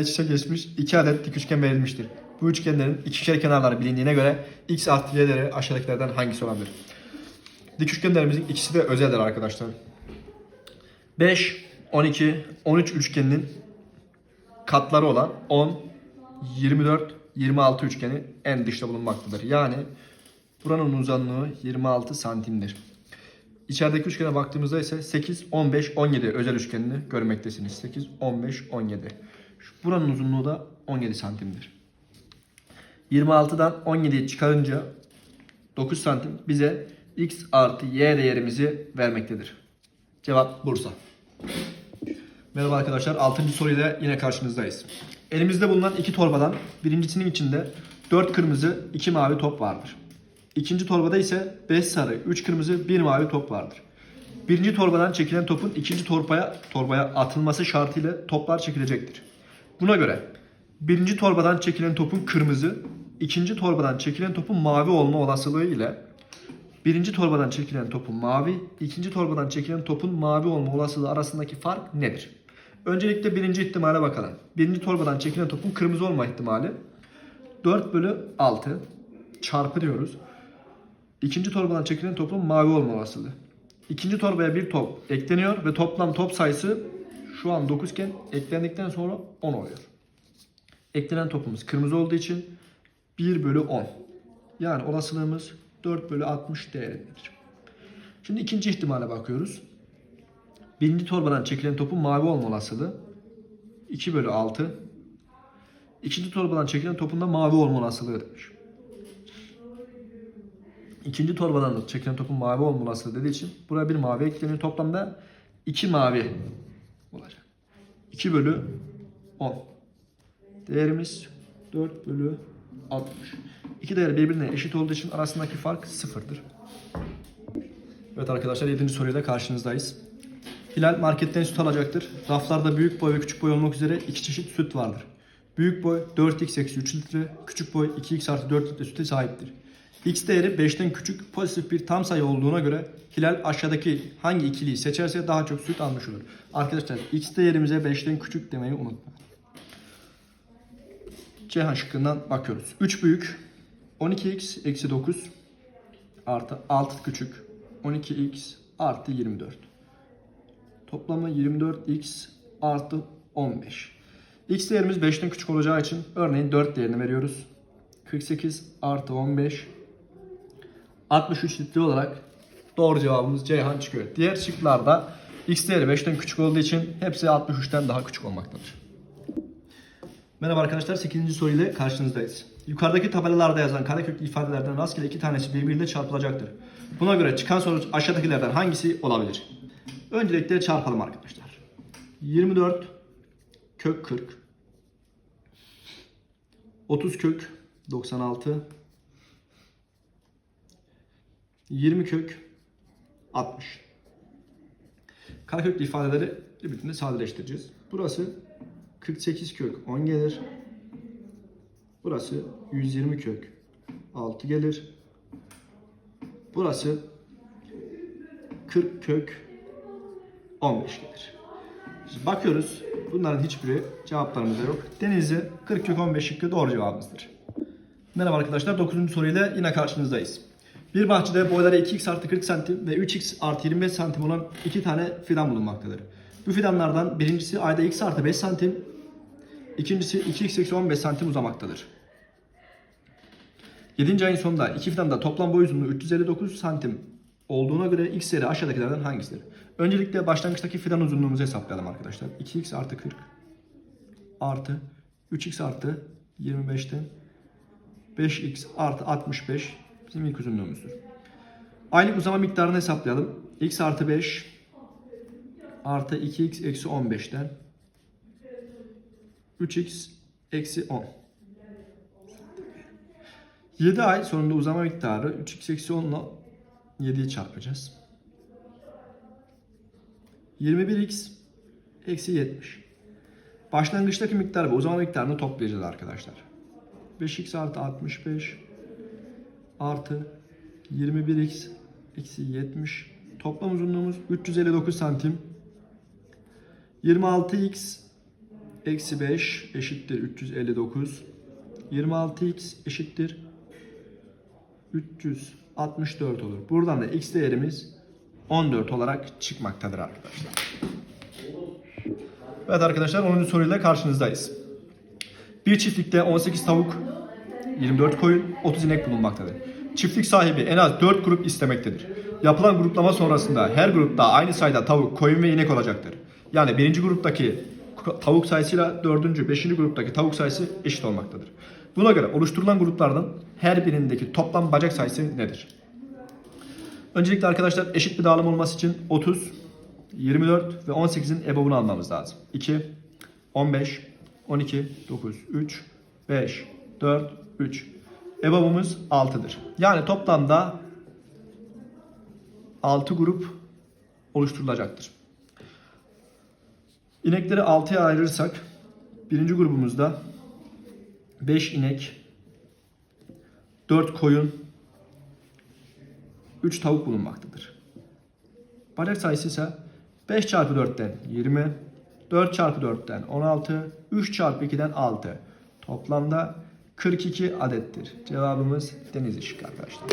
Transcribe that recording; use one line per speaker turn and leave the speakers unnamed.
iç içe geçmiş iki adet dik üçgen verilmiştir. Bu üçgenlerin ikişer kenarları bilindiğine göre x artı y değeri aşağıdakilerden hangisi olabilir? Dik üçgenlerimizin ikisi de özeldir arkadaşlar. 5, 12, 13 üçgeninin katları olan 10, 24, 26 üçgeni en dışta bulunmaktadır. Yani buranın uzunluğu 26 santimdir. İçerideki üçgene baktığımızda ise 8, 15, 17 özel üçgenini görmektesiniz. 8, 15, 17. Şu- Buranın uzunluğu da 17 santimdir. 26'dan 17'yi çıkarınca 9 santim bize x artı y değerimizi vermektedir. Cevap Bursa. Merhaba arkadaşlar. 6. soruyla yine karşınızdayız. Elimizde bulunan iki torbadan birincisinin içinde 4 kırmızı, 2 mavi top vardır. İkinci torbada ise 5 sarı, 3 kırmızı, 1 mavi top vardır. Birinci torbadan çekilen topun ikinci torbaya, torbaya atılması şartıyla toplar çekilecektir. Buna göre birinci torbadan çekilen topun kırmızı, ikinci torbadan çekilen topun mavi olma olasılığı ile birinci torbadan çekilen topun mavi, ikinci torbadan çekilen topun mavi olma olasılığı arasındaki fark nedir? Öncelikle birinci ihtimale bakalım. Birinci torbadan çekilen topun kırmızı olma ihtimali 4 bölü 6 çarpı diyoruz. İkinci torbadan çekilen topun mavi olma olasılığı. İkinci torbaya bir top ekleniyor ve toplam top sayısı şu an 9 iken eklendikten sonra 10 oluyor. Eklenen topumuz kırmızı olduğu için 1 bölü 10. Yani olasılığımız 4 bölü 60 değerindedir. Şimdi ikinci ihtimale bakıyoruz. Birinci torbadan çekilen topun mavi olma olasılığı 2 bölü 6. İkinci torbadan çekilen topun da mavi olma olasılığı demiş. İkinci torbadan da çekilen topun mavi olma olasılığı dediği için buraya bir mavi ekleniyor. Toplamda 2 mavi olacak. 2 bölü 10. Değerimiz 4 bölü 60. İki değer birbirine eşit olduğu için arasındaki fark sıfırdır. Evet arkadaşlar 7. soruyla karşınızdayız. Hilal marketten süt alacaktır. Raflarda büyük boy ve küçük boy olmak üzere iki çeşit süt vardır. Büyük boy 4x eksi 3 litre, küçük boy 2x artı 4 litre süte sahiptir. X değeri 5'ten küçük pozitif bir tam sayı olduğuna göre Hilal aşağıdaki hangi ikiliyi seçerse daha çok süt almış olur. Arkadaşlar X değerimize 5'ten küçük demeyi unutmayın. C şıkkından bakıyoruz. 3 büyük 12x eksi 9 artı 6 küçük 12x artı 24. Toplamı 24x artı 15. X değerimiz 5'ten küçük olacağı için örneğin 4 değerini veriyoruz. 48 artı 15 63 litre olarak doğru cevabımız Ceyhan çıkıyor. Diğer şıklarda x değeri 5'ten küçük olduğu için hepsi 63'ten daha küçük olmaktadır. Merhaba arkadaşlar 8. soru ile karşınızdayız. Yukarıdaki tabelalarda yazan kareköklü ifadelerden rastgele iki tanesi birbiriyle çarpılacaktır. Buna göre çıkan sonuç aşağıdakilerden hangisi olabilir? Öncelikle çarpalım arkadaşlar. 24 kök 40 30 kök 96 20 kök 60 Kareköklü ifadeleri birbirine sadeleştireceğiz. Burası 48 kök 10 gelir. Burası 120 kök 6 gelir. Burası 40 kök 15 gelir. Şimdi bakıyoruz. Bunların hiçbiri cevaplarımızda yok. Denizli 40 kök 15 şıkkı doğru cevabımızdır. Merhaba arkadaşlar 9. soruyla yine karşınızdayız. Bir bahçede boyları 2x artı 40 santim ve 3x artı 25 santim olan iki tane fidan bulunmaktadır. Bu fidanlardan birincisi ayda x artı 5 santim, ikincisi 2x eksi 15 santim uzamaktadır. 7. ayın sonunda iki fidanda toplam boy uzunluğu 359 santim olduğuna göre x değeri aşağıdakilerden hangisidir? Öncelikle başlangıçtaki fidan uzunluğumuzu hesaplayalım arkadaşlar. 2x artı 40 artı 3x artı 25'ten 5x artı 65 bizim ilk uzunluğumuzdur. Aylık uzama miktarını hesaplayalım. x artı 5 artı 2x eksi 15'ten 3x eksi 10. 7 ay sonunda uzama miktarı 3x eksi 10 ile 7'yi çarpacağız. 21x eksi 70. Başlangıçtaki miktar ve uzama miktarını toplayacağız arkadaşlar. 5x artı 65 artı 21x eksi 70. Toplam uzunluğumuz 359 santim. 26x eksi 5 eşittir 359. 26x eşittir 364 olur. Buradan da x değerimiz 14 olarak çıkmaktadır arkadaşlar. Evet arkadaşlar 10. soruyla karşınızdayız. Bir çiftlikte 18 tavuk, 24 koyun, 30 inek bulunmaktadır. Çiftlik sahibi en az 4 grup istemektedir. Yapılan gruplama sonrasında her grupta aynı sayıda tavuk, koyun ve inek olacaktır. Yani birinci gruptaki tavuk sayısıyla dördüncü, beşinci gruptaki tavuk sayısı eşit olmaktadır. Buna göre oluşturulan gruplardan her birindeki toplam bacak sayısı nedir? Öncelikle arkadaşlar eşit bir dağılım olması için 30, 24 ve 18'in EBOB'unu almamız lazım. 2, 15, 12, 9, 3, 5, 4, 3. EBOB'umuz 6'dır. Yani toplamda 6 grup oluşturulacaktır. İnekleri 6'ya ayırırsak birinci grubumuzda 5 inek, 4 koyun, 3 tavuk bulunmaktadır. Bacak sayısı ise 5 çarpı 4'ten 20, 4 çarpı 4'ten 16, 3 çarpı 2'den 6. Toplamda 42 adettir. Cevabımız deniz ışık arkadaşlar.